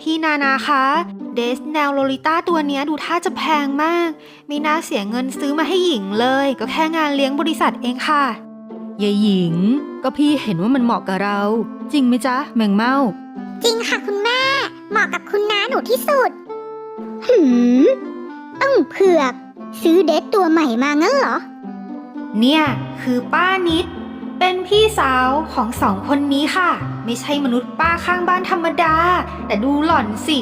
พี่นานาคะเดสแนวโลลิต้าตัวเนี้ยดูท่าจะแพงมากไม่น่าเสียเงินซื้อมาให้หญิงเลย ก็แค่งานเลี้ยงบริษัทเองค่ะยายหญิง ก็พี่เห็นว่ามันเหมาะกับเรา จริงไหมจ๊ะ แมงเม่าจริงค่ะคุณแม่ เหมาะกับคุณน้าหนูที่สุด หืมต้องเผือก ซื้อเดทตัวใหม่มางั้นเหรอ เนี่ย คือป้านิด เป็นพี่สาวของสองคนนี้ค่ะ ไม่ใช่มนุษย์ป้าข้างบ้านธรรมดา แต่ดูหล่อนสิ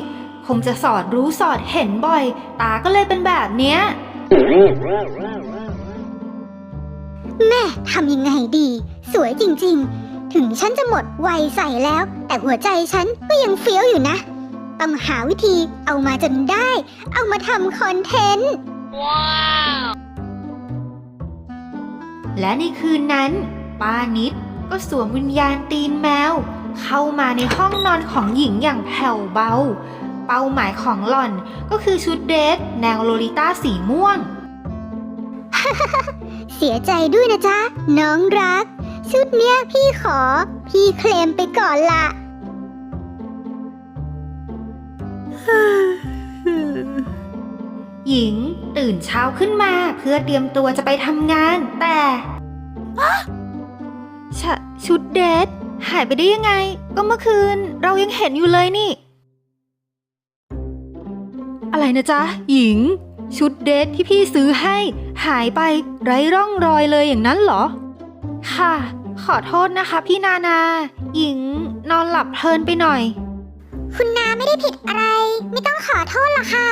คงจะสอดรู้สอดเห็นบ่อย ตาก็เลยเป็นแบบเนี้ย แม่ทำยังไงดี สวยจริง ๆ ถึงฉันจะหมดวัยใส่แล้ว แต่หัวใจฉันก็ยังเฟี้ยวอยู่นะ ต้องหาวิธีเอามาจนได้ เอามาทำคอนเทนต์ และในคืนนั้น ป้านิดก็สวมวิญญาณตีนแมว เข้ามาในห้องนอนของหญิงอย่างแผ่วเบา เป้าหมายของหล่อนก็คือชุดเดทแนวโลลิต้าสีม่วง เสียใจด้วยนะจ๊ะ น้องรัก ชุดเนี้ยพี่ขอ พี่เคลมไปก่อนละหญิงตื่นเช้าขึ้นมาเพื่อเตรียมตัวจะไปทำงาน แต่ ชะชุดเดทหายไปได้ยังไง ก็เมื่อคืนเรายังเห็นอยู่เลยนี่ อะไรนะจ๊ะ หญิง ชุดเดทที่พี่ซื้อให้ หายไปไร้ร่องรอยเลยอย่างนั้นเหรอ ค่ะ ขอโทษนะคะพี่นานา หญิงนอนหลับเพลินไปหน่อย คุณนาไม่ได้ผิดอะไร ไม่ต้องขอโทษหรอกค่ะ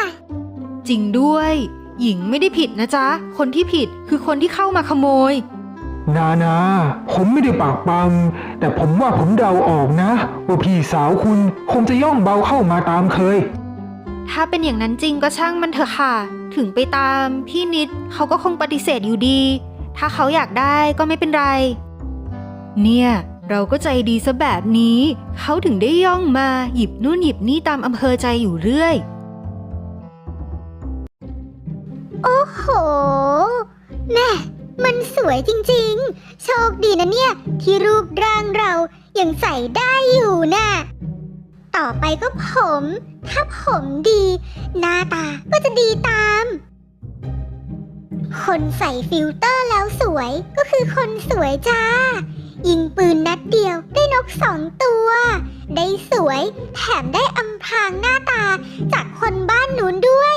จริงด้วย หญิงไม่ได้ผิดนะจ๊ะ คนที่ผิดคือคนที่เข้ามาขโมย นานา ผมไม่ได้ปากปัง แต่ผมว่าผมเดาออกนะ ว่าพี่สาวคุณคงจะย่องเบาเข้ามาตามเคย ถ้าเป็นอย่างนั้นจริงก็ช่างมันเถอะค่ะ ถึงไปตาม พี่นิดเขาก็คงปฏิเสธอยู่ดี ถ้าเขาอยากได้ก็ไม่เป็นไร เนี่ย เราก็ใจดีซะแบบนี้ เขาถึงได้ย่องมาหยิบนู่นหยิบนี่ตามอำเภอใจอยู่เรื่อย โอ้โหแม่ มันสวยจริงๆ โชคดีนะเนี่ย ที่รูปร่างเรายังใส่ได้อยู่น่ะ ต่อไปก็ผม ถ้าผมดี หน้าตาก็จะดีตาม คนใส่ฟิลเตอร์แล้วสวยก็คือคนสวยจ้า ยิงปืนนัดเดียวได้นกสองตัว ได้สวยแถมได้อำพรางหน้าตาจากคนบ้านนู้นด้วย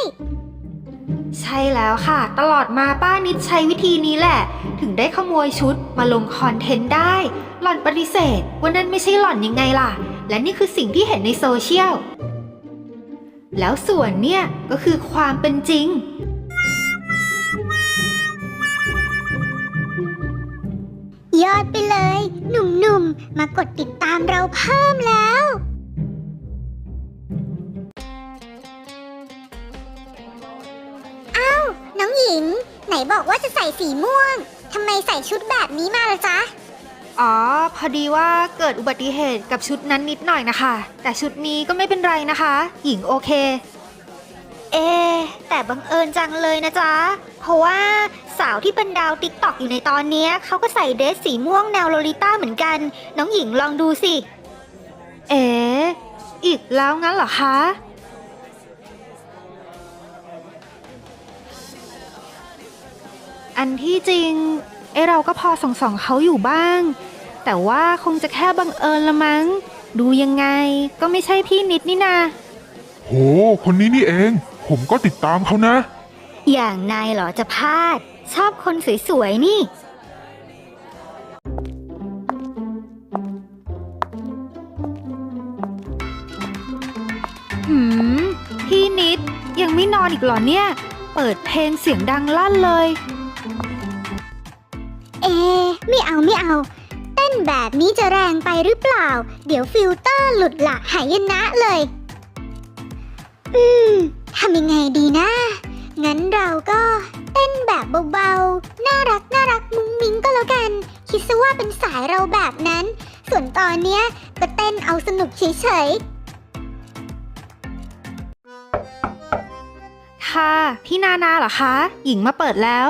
ใช่แล้วค่ะ ตลอดมาป้านิดใช้วิธีนี้แหละ ถึงได้ขโมยชุดมาลงคอนเทนต์ได้ หล่อนปฏิเสธว่านั่นไม่ใช่หล่อนยังไงล่ะ และนี่คือสิ่งที่เห็นในโซเชียล แล้วส่วนเนี่ยก็คือความเป็นจริง ยอดไปเลย หนุ่มๆ มากดติดตามเราเพิ่มแล้ว บอกว่าจะใส่สีม่วงทำไมใส่ชุดแบบนี้มาล่ะจ๊ะ อ๋อ พอดีว่าเกิดอุบัติเหตุกับชุดนั้นนิดหน่อยนะคะ แต่ชุดนี้ก็ไม่เป็นไรนะคะ หญิงโอเค เอะแต่บังเอิญจังเลยนะจ๊ะ เพราะว่าสาวที่เป็นดาวติ๊กตอกอยู่ในตอนเนี้ยเขาก็ใส่เดรสสีม่วงแนวโลลิต้าเหมือนกัน น้องหญิงลองดูสิ เอ๋อีกแล้วงั้นเหรอคะ อันที่จริงเอ้เราก็พอส่องส่องๆเขาอยู่บ้าง แต่ว่าคงจะแค่บังเอิญละมั้ง ดูยังไงก็ไม่ใช่พี่นิดนี่นา โห คนนี้นี่เอง ผมก็ติดตามเขานะ อย่างนายเหรอจะพลาด ชอบคนสวยๆนี่ หืม พี่นิดยังไม่นอนอีกเหรอเนี่ย เปิดเพลงเสียงดังลั่นเลยเอะ ไม่เอาไม่เอา เต้นแบบนี้จะแรงไปหรือเปล่า เดี๋ยวฟิลเตอร์หลุดละหายนะเลย อืมทำยังไงดีนะ งั้นเราก็เต้นแบบเบาๆ น่ารักน่ารักมุ้งมิ้งก็แล้วกัน คิดซะว่าเป็นสายเราแบบนั้น ส่วนตอนเนี้ยก็เต้นเอาสนุกเฉยๆ ค่ะ พี่นานาเหรอคะ หญิงมาเปิดแล้ว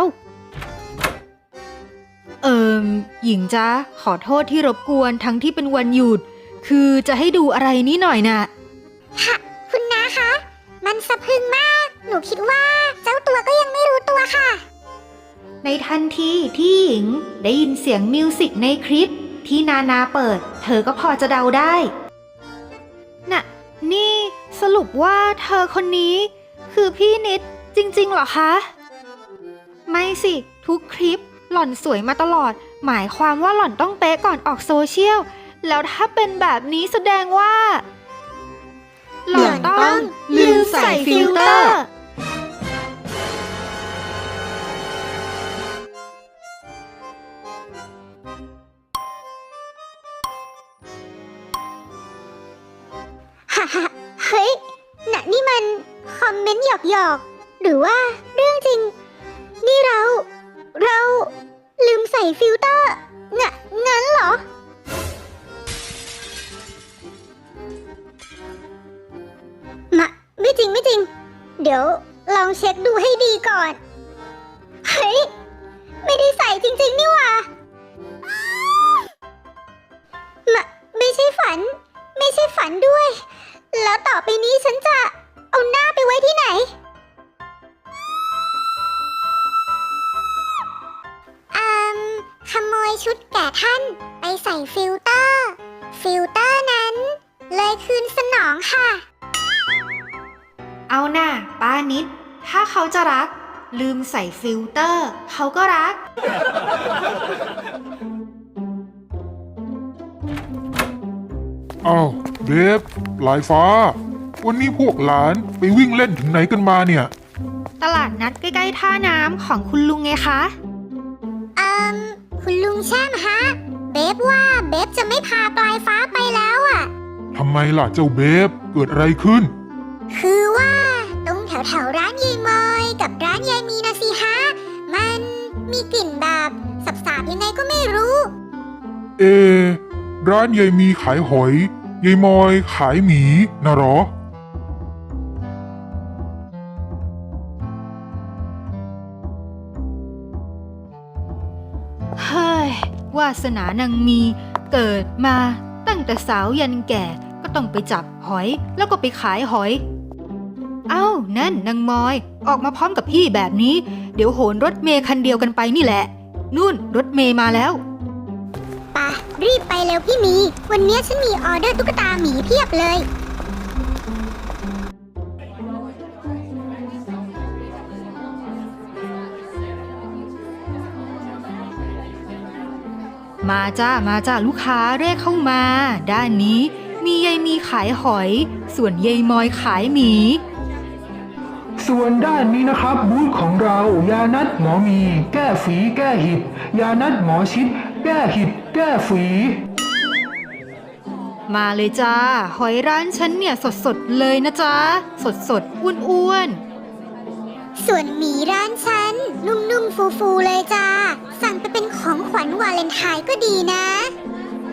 มหญิงจ๊ะขอโทษที่รบกวนทั้งที่เป็นวันหยุด คือจะให้ดูอะไรนี่หน่อยน่ะค่ะ คุณนาคะ มันสะพรึงมาก หนูคิดว่าเจ้าตัวก็ยังไม่รู้ตัวค่ะ ในทันทีที่หญิงได้ยินเสียงมิวสิกในคลิป ที่นานาเปิด เธอก็พอจะเดาได้น่ะ นี่สรุปว่าเธอคนนี้ คือพี่นิดจริงๆเหรอคะ ไม่สิ ทุกคลิปหล่อนสวยมาตลอด หมายความว่าหล่อนต้องเป๊ะก่อนออกโซเชียล แล้วถ้าเป็นแบบนี้แสดงว่า หล่อนต้องลืมใส่ฟิลเตอร์ ฮ่าฮ่าเฮ้ยน่ะนี่มัน คอมเมนต์หยอกหยอกๆหรือว่าเรื่องจริง นี่เรา เรา ส่ฟิลเตอร์งะงั้นเหรอมะไม่จริงไม่จริง เดี๋ยวลองเช็คดูให้ดีก่อน เฮ้ย ไม่ได้ใส่จริง ๆ นี่หว่ามะไม่ใช่ฝัน ไม่ใช่ฝันด้วย แล้วต่อไปนี้ฉันจะเอาหน้าไปไว้ที่ไหน ท่านไปใส่ฟิลเตอร์ ฟิลเตอร์นั้น เลยคืนสนองค่ะ เอาหน่าป้านิด ถ้าเขาจะรัก ลืมใส่ฟิลเตอร์ เขาก็รัก อ้าวเบฟลายฟ้า วันนี้พวกหลานไปวิ่งเล่นถึงไหนกันมาเนี่ย ตลาดนัดใกล้ๆท่าน้ำของคุณลุงไงคะอืม คุณลุงแช่มฮะ เบฟว่าเบฟจะไม่พาปลายฟ้าไปแล้วอะ ทำไมล่ะเจ้าเบฟ เกิดอะไรขึ้น คือว่า ตรงแถวแถวๆร้านยายมอยกับร้านยายมีนะสิฮะ มันมีกลิ่นแบบสับๆยังไงก็ไม่รู้ เอ ร้านยายมีขายหอยยายมอยขายหมีนะเหรอ วาสนานางมี เกิดมาตั้งแต่สาวยันแก่ก็ต้องไปจับหอยแล้วก็ไปขายหอย เอ้า นั่นนางมอย ออกมาพร้อมกับพี่แบบนี้ เดี๋ยวโหนรถเมย์คันเดียวกันไปนี่แหละ นู่นรถเมย์มาแล้วปะรีบไปเร็วพี่มี วันนี้ฉันมีออเดอร์ตุ๊กตาหมีเพียบเลย มาจ้ามาจ้าลูกค้าเรียกเข้ามา ด้านนี้มียายมีขายหอย ส่วนยายมอยขายหมี ส่วนด้านนี้นะครับบูธของเรา ยานัดหมอมี แก้ฝีแก้หิด ยานัดหมอชิด แก้หิด แก้ฝี มาเลยจ้า หอยร้านฉันเนี่ยสดๆเลยนะจ๊ะสดๆอ้วน ส่วนหมีร้านฉัน นุ่มๆ ฟูๆ เลยจ้า สั่งไปเป็นของขวัญวาเลนไทน์ก็ดีนะ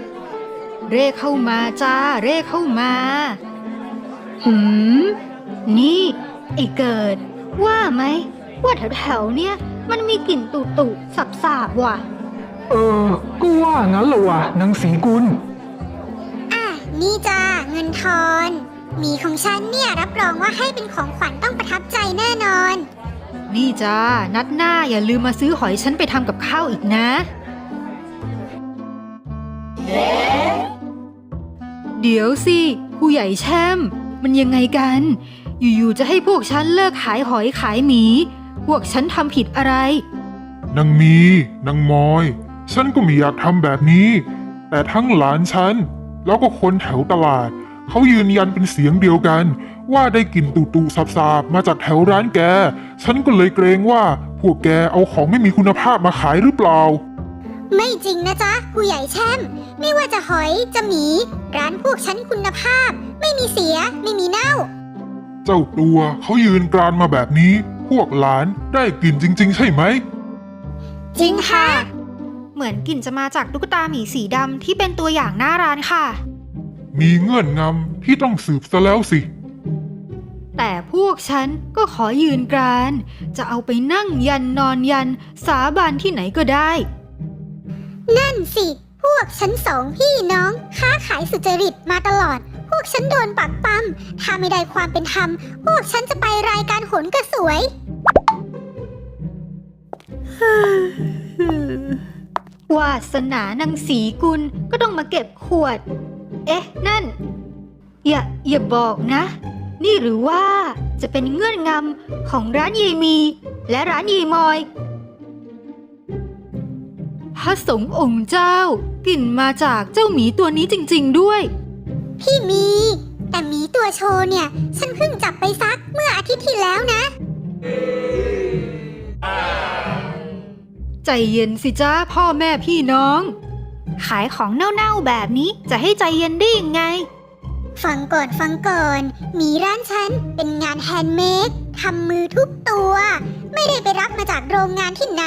ๆเร่เข้ามาจ้า เร่เข้ามา หืม นี่ ไอ้เกิด ว่าไหม ว่าแถวๆ เนี่ย มันมีกลิ่นตุตุๆสับๆว่ะ เออ ก็ว่างั้นละวะนางสีกุล อะ นี่จ้าเงินทอน หมีของฉันเนี่ยรับรองว่าให้เป็นของขวัญต้องประทับใจแน่นอน นี่จ้า นัดหน้าอย่าลืมมาซื้อหอยฉันไปทำกับข้าวอีกนะ เดี๋ยวสิผู้ใหญ่แช่ม มันยังไงกัน อยู่ๆจะให้พวกฉันเลิกขายหอยขายหมี พวกฉันทำผิดอะไร นางมีนางมอย ฉันก็ไม่อยากทำแบบนี้ แต่ทั้งหลานฉัน แล้วก็คนแถวตลาด เขายืนยันเป็นเสียงเดียวกัน ว่าได้กลิ่นตูตูๆสับๆมาจากแถวร้านแก ฉันก็เลยเกรงว่าพวกแกเอาของไม่มีคุณภาพมาขายหรือเปล่า ไม่จริงนะจ๊ะผู้ใหญ่แช่ม ไม่ว่าจะหอยจะหมี ร้านพวกฉันคุณภาพ ไม่มีเสีย ไม่มีเน่า เจ้าตัวเขายืนกรานมาแบบนี้ พวกหลานได้กลิ่นจริง ๆ ใช่ไหม จริงค่ะ เหมือนกลิ่นจะมาจากตุ๊กตาหมีสีดำที่เป็นตัวอย่างหน้าร้านค่ะ มีเงื่อนงำที่ต้องสืบซะแล้วสิ แต่พวกฉันก็ขอยืนกราน จะเอาไปนั่งยันนอนยันสาบานที่ไหนก็ได้ นั่นสิ พวกฉันสองพี่น้อง ค้าขายสุจริตมาตลอด พวกฉันโดนปักปั๊มถ้าไม่ได้ความเป็นธรรม พวกฉันจะไปรายการโหนกระสวย วาสนานางสีกุลก็ต้องมาเก็บขวด เอ๊ะ นั่น อย่า อย่าบอกนะ นี่หรือว่าจะเป็นเงื่อนงำของร้านเยมี และร้านเยมอย พระสงฆ์องค์เจ้ากลิ่นมาจากเจ้าหมีตัวนี้จริง ๆด้วย พี่มี แต่หมีตัวโชว์เนี่ย ฉันเพิ่งจับไปซักเมื่ออาทิตย์ที่แล้วนะ ใจเย็นสิจ้าพ่อแม่พี่น้อง ขายของเน่าๆแบบนี้จะให้ใจเย็นได้ยังไง ฟังก่อนฟังก่อนหมีร้านฉันเป็นงานแฮนด์เมดทำมือทุกตัว ไม่ได้ไปรับมาจากโรงงานที่ไหน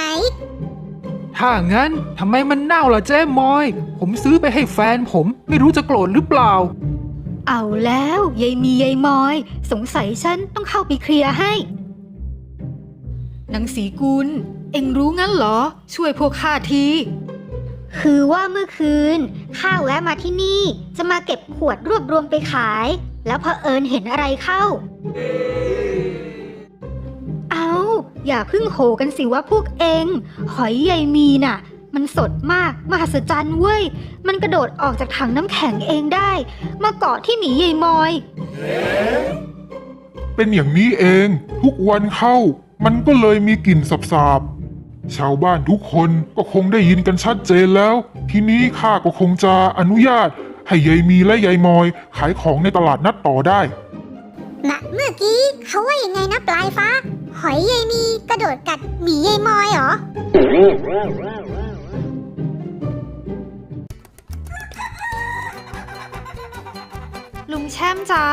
ถ้างั้นทำไมมันเน่าล่ะเจ๊มอย ผมซื้อไปให้แฟนผมไม่รู้จะโกรธหรือเปล่า เอาแล้วยายมียายมอย สงสัยฉันต้องเข้าไปเคลียร์ให้นางสีกุล เอ็งรู้งั้นเหรอ ช่วยพวกข้าที คือว่าเมื่อคืนข้าแวะมาที่นี่จะมาเก็บขวดรวบรวมไปขาย แล้วพอเอิญเห็นอะไรเข้า เอาอย่าพึ่งโหกันสิว่าพวกเอง หอยใยมีน่ะ มันสดมากมหัศจรรย์เว้ย มันกระโดดออกจากถังน้ำแข็งเองได้ มาเกาะที่หมีใยมอย เป็นอย่างนี้เอง ทุกวันเข้า มันก็เลยมีกลิ่นสาบๆ ชาวบ้านทุกคนก็คงได้ยินกันชัดเจนแล้ว ทีนี้ข้าก็คงจะอนุญาต ให้ยายมีและยายมอย ขายของในตลาดนัดต่อได้น่ะเมื่อกี้เขาว่ายังไงนะปลายฟ้า หอยยายมีกระโดดกัดหมียายมอยเหรอ ลุงแช่มจ๋า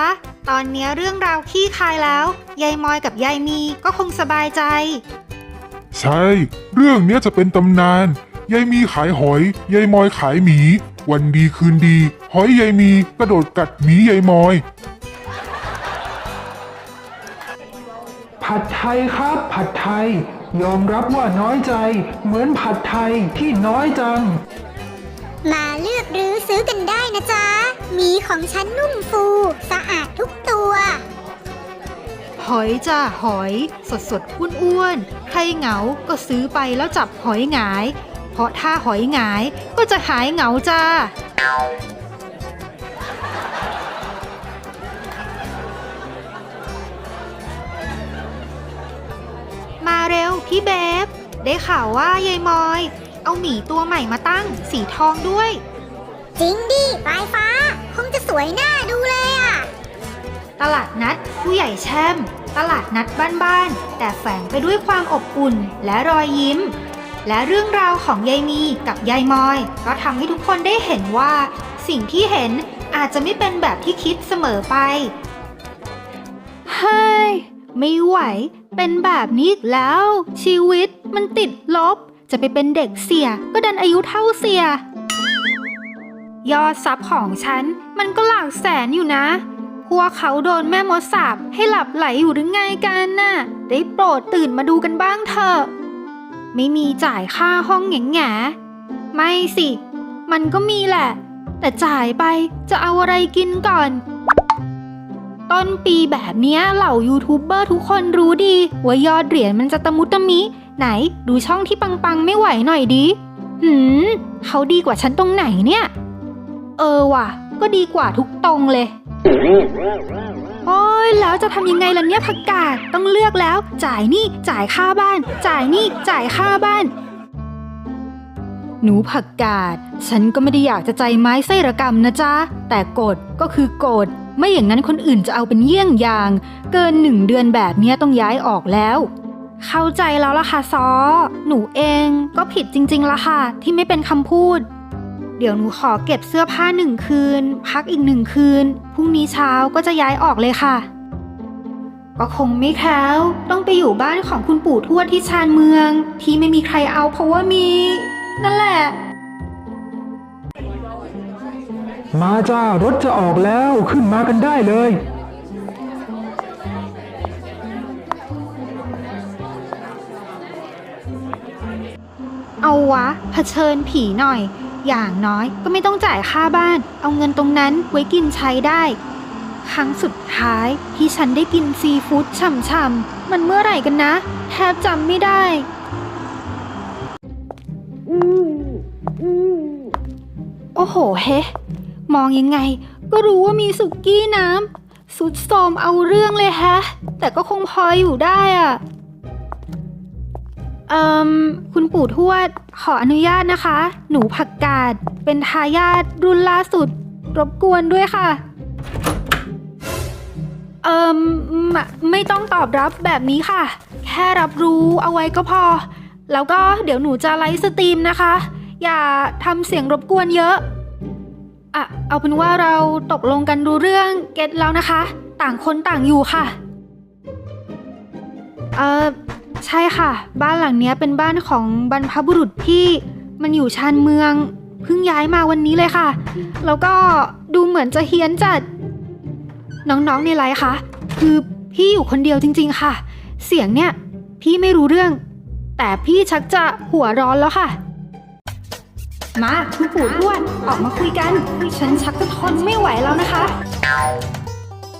ตอนเนี้ยเรื่องราวขี้คายแล้ว ยายมอยกับยายมีก็คงสบายใจ ใช่ เรื่องเนี้ยจะเป็นตำนาน ยายมีขายหอย ยายมอยขายหมี วันดีคืนดี หอยยายมีกระโดดกัดหมียายมอย ผัดไทยครับ ผัดไทย ยอมรับว่าน้อยใจ เหมือนผัดไทยที่น้อยจัง มาเลือกหรือซื้อกันได้นะจ๊ะหมีของฉันนุ่มฟู สะอาดทุกตัว หอยจ้าหอย สดสดอ้วนอ้วนๆใครเหงาก็ซื้อไปแล้วจับหอยหงาย เพราะถ้าหอยหงายก็จะหายเหงาจ้า มาเร็วพี่เบฟได้ข่าวว่ายายมอย เอาหมีตัวใหม่มาตั้งสีทองด้วย จริงดิปลายฟ้า คงจะสวยหน้าดูเลยอะตลาดนัดผู้ใหญ่แช่ม ตลาดนัดบ้านๆ แต่แฝงไปด้วยความอบอุ่นและรอยยิ้ม และเรื่องราวของยายมีกับยายมอย ก็ทำให้ทุกคนได้เห็นว่า สิ่งที่เห็นอาจจะไม่เป็นแบบที่คิดเสมอไปเฮ้ยไม่ไหว เป็นแบบนี้อีกแล้ว ชีวิตมันติดลบ จะไปเป็นเด็กเสียก็ดันอายุเท่าเสีย ยอดทรัพย์ของฉันมันก็หลักแสนอยู่นะ พวกเขาโดนแม่มดสาบให้หลับไหลอยู่หรือไงกันน่ะ ได้โปรดตื่นมาดูกันบ้างเถอะ ไม่มีจ่ายค่าห้องแง่แง่ไม่สิ มันก็มีแหละ แต่จ่ายไปจะเอาอะไรกินก่อน ต้นปีแบบเนี้ยเหล่ายูทูบเบอร์ทุกคนรู้ดีว่ายอดเหรียญมันจะตะมุตะมิ ไหนดูช่องที่ปังๆไม่ไหวหน่อยดิ หืม เขาดีกว่าฉันตรงไหนเนี่ย เออว่ะ ก็ดีกว่าทุกตรงเลย โอ้ยแล้วจะทำยังไงล่ะเนี่ยผักกาดต้องเลือกแล้ว จ่ายนี่จ่ายค่าบ้าน จ่ายนี่จ่ายค่าบ้าน หนูผักกาดฉันก็ไม่ได้อยากจะใจไม้ไส้ระกรรมนะจ๊ะ แต่กฎก็คือกฎไม่อย่างนั้นคนอื่นจะเอาเป็นเยี่ยงอย่าง เกินหนึ่งเดือนแบบเนี้ยต้องย้ายออกแล้ว เข้าใจแล้วล่ะค่ะซอ หนูเองก็ผิดจริงๆละค่ะ ที่ไม่เป็นคำพูด เดี๋ยวหนูขอเก็บเสื้อผ้าหนึ่งคืน พักอีกหนึ่งคืน พรุ่งนี้เช้าก็จะย้ายออกเลยค่ะ ก็คงไม่แคล้วต้องไปอยู่บ้านของคุณปู่ทวดที่ชานเมือง ที่ไม่มีใครเอาเพราะว่ามี นั่นแหละ มาจ้ารถจะออกแล้วขึ้นมากันได้เลย เอาวะเผชิญผีหน่อย อย่างน้อยก็ไม่ต้องจ่ายค่าบ้าน เอาเงินตรงนั้นไว้กินใช้ได้ ครั้งสุดท้ายที่ฉันได้กินซีฟู้ดฉ่ำๆ มันเมื่อไหร่กันนะ แทบจำไม่ได้ โอ้โหเฮมองยังไง ก็รู้ว่ามีสุกี้น้ำสุดโทมเอาเรื่องเลยแฮะ แต่ก็คงพออยู่ได้อะ เอ่มคุณปู่ทวดขออนุญาตนะคะ หนูผักกาดเป็นทายาทรุ่นล่าสุด รบกวนด้วยค่ะ เอ่มไม่ไม่ต้องตอบรับแบบนี้ค่ะ แค่รับรู้เอาไว้ก็พอ แล้วก็เดี๋ยวหนูจะไลฟ์สตรีมนะคะ อย่าทำเสียงรบกวนเยอะอะเอาเป็นว่าเราตกลงกันรู้เรื่องเก็ตแล้วนะคะ ต่างคนต่างอยู่ค่ะ เออ ใช่ค่ะ บ้านหลังเนี้ยเป็นบ้านของบรรพบุรุษที่มันอยู่ชานเมืองเพิ่งย้ายมาวันนี้เลยค่ะ แล้วก็ดูเหมือนจะเฮี้ยนจัด น้องๆในไลฟ์คะคือพี่อยู่คนเดียวจริง ๆ ค่ะ เสียงเนี่ย พี่ไม่รู้เรื่อง แต่พี่ชักจะหัวร้อนแล้วค่ะ มาคุณปู่ทวดออกมาคุยกัน ฉันชักจะทนไม่ไหวแล้วนะคะ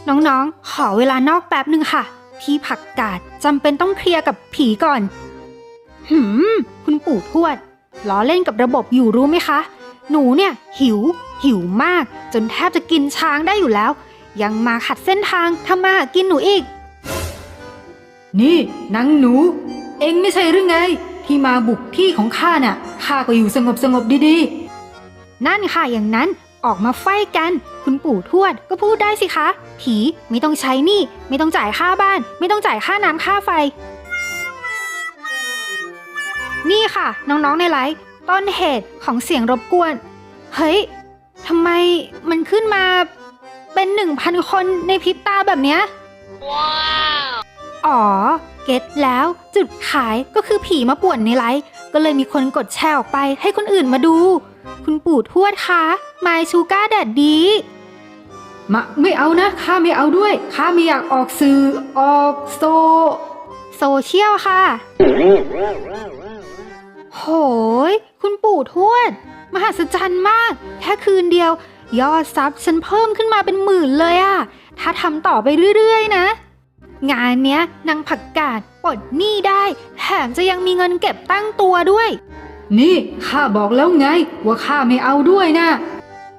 น้องๆ ขอเวลานอกแป๊บหนึ่งค่ะ พี่ผักกาดจำเป็นต้องเคลียร์กับผีก่อน หืม คุณปู่ทวด ล้อเล่นกับระบบอยู่รู้ไหมคะ หนูเนี่ย หิว หิวมาก จนแทบจะกินช้างได้อยู่แล้ว ยังมาขัดเส้นทางทำมาหากินหนูอีก นี่นางหนู เอ็งไม่ใช่หรือไง ที่มาบุกที่ของข้าน่ะข้าก็อยู่สงบสงบๆดีนั่นค่ะอย่างนั้น ออกมาไฟกัน คุณปู่ทวดก็พูดได้สิคะ ผีไม่ต้องใช้หนี่ไม่ต้องจ่ายค่าบ้าน ไม่ต้องจ่ายค่าน้ำค่าไฟ นี่ค่ะ น้องๆในไลฟ์ต้นเหตุของเสียงรบกวน เฮ้ยทำไมมันขึ้นมาเป็นหนึ่งพันคนในพริบตาแบบเนี้ยอ๋อ เก็ตแล้วจุดขายก็คือผีมาป่วนในไลฟ์ก็เลยมีคนกดแชร์ออกไปให้คนอื่นมาดู คุณปู่ทวดคะไมชูก้าแดดดีๆมะไม่เอานะข้าไม่เอาด้วยข้าไม่อยากออกสื่อออกโซ โซเชียลค่ะ โหย คุณปู่ทวด มหัศจรรย์มาก แค่คืนเดียว ยอดซับฉันเพิ่มขึ้นมาเป็นหมื่นเลยอะถ้าทำต่อไปเรื่อยๆนะ งานเนี้ยนางผักกาดปลดหนี้ได้ แถมจะยังมีเงินเก็บตั้งตัวด้วย นี่ข้าบอกแล้วไงว่าข้าไม่เอาด้วยนะ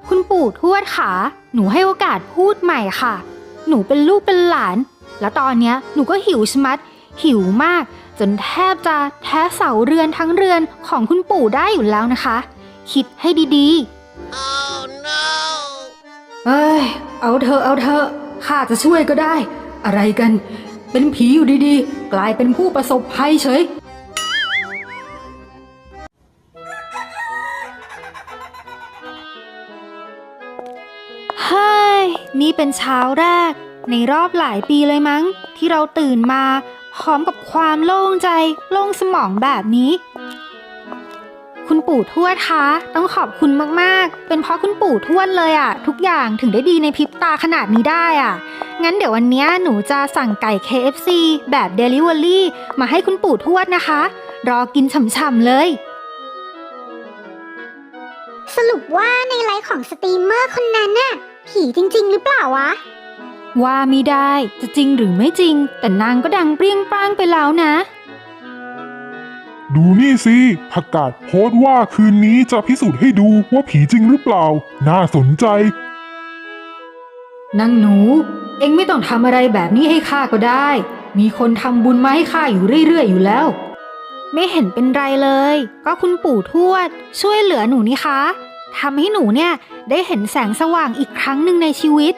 คุณปู่ทวดขาหนูให้โอกาสพูดใหม่ค่ะ หนูเป็นลูกเป็นหลาน แล้วตอนเนี้ยหนูก็หิวชะมัด หิวมาก จนแทบจะแท้เสาเรือนทั้งเรือนของคุณปู่ได้อยู่แล้วนะคะ คิดให้ดีเอ้ย เอาเธอะเอาเธอะข้าจะช่วยก็ได้ อะไรกัน เป็นผีอยู่ดีๆ กลายเป็นผู้ประสบภัยเฉย เป็นเช้าแรก ในรอบหลายปีเลยมั้ง ที่เราตื่นมาพร้อมกับความโล่งใจโล่งสมองแบบนี้ คุณปู่ทวดคะต้องขอบคุณมากๆ เป็นเพราะคุณปู่ทวดเลยอะทุกอย่างถึงได้ดีในพริบตาขนาดนี้ได้อะงั้นเดี๋ยววันนี้หนูจะสั่งไก่ KFC แบบ Delivery มาให้คุณปู่ทวดนะคะ รอกินฉ่ำๆเลย สรุปว่าในไลฟ์ของสตรีมเมอร์คนนั้นน่ะ ผีจริง ๆ หรือเปล่าวะ ว่าไม่ได้จะจริงหรือไม่จริง แต่นางก็ดังเปรี้ยงปร้างไปแล้วนะ ดูนี่สิผักกาดโพสต์ว่าคืนนี้จะพิสูจน์ให้ดูว่าผีจริงหรือเปล่า น่าสนใจ นางหนู เอ็งไม่ต้องทำอะไรแบบนี้ให้ข้าก็ได้ มีคนทำบุญมาให้ข้าอยู่เรื่อยๆอยู่แล้ว ไม่เห็นเป็นไรเลย ก็คุณปู่ทวด ช่วยเหลือหนูนี่คะ ทำให้หนูเนี่ยได้เห็นแสงสว่างอีกครั้งหนึ่งในชีวิต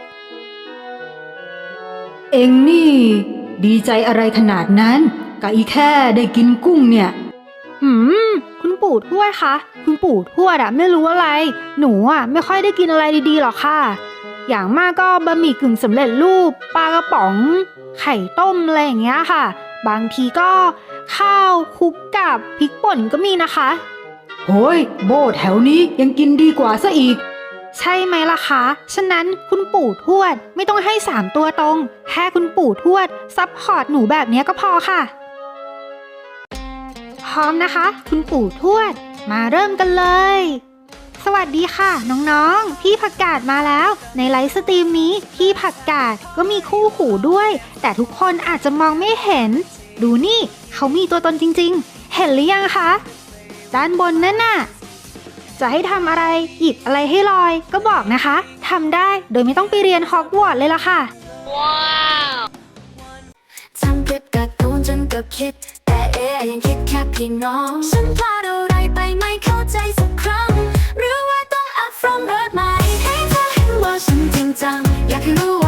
เอ็งนี่ ดีใจอะไรขนาดนั้นกะอีแค่ได้กินกุ้งเนี่ยหืม คุณปู่ทวดคะ คุณปู่ทวดอะไม่รู้อะไร หนูอะไม่ค่อยได้กินอะไรดีๆหรอกค่ะ อย่างมากก็บะหมี่กึ่งสำเร็จรูปปลากระป๋อง ไข่ต้มอะไรอย่างเงี้ยค่ะ บางทีก็ ข้าวคลุกกับพริกป่นก็มีนะคะ โฮ้ยโบแถวนี้ยังกินดีกว่าซะอีก ใช่ไหมล่ะคะ ฉะนั้นคุณปู่ทวดไม่ต้องให้สามตัวตรง แค่คุณปู่ทวดซับพอร์ตหนูแบบนี้ก็พอค่ะ พร้อมนะคะ คุณปู่ทวด มาเริ่มกันเลย สวัสดีค่ะ น้องๆ พี่ผักกาดมาแล้ว ในไลฟ์สตรีมนี้พี่ผักกาดก็มีคู่หูด้วย แต่ทุกคนอาจจะมองไม่เห็น ดูนี่ เขามีตัวตนจริง ๆ เห็นหรือยังคะ ด้านบนนั่นน่ะ จะให้ทำอะไรหยิบอะไรให้ลอยก็บอกนะคะทำได้โดยไม่ต้องไปเรียนฮอกวอตส์เลยล่ะค่ะว้าวทำเก็บกักตูนจนกับคิด แต่เอ๊ยังคิดแค่พี่น้อง ฉันพลาดอะไรไปไม่เข้าใจสักครั้ง หรือว่าต้อง up from earth ใหม่ให้เธอเห็นว่าฉันจริงจัง อยากให้รู้ว่า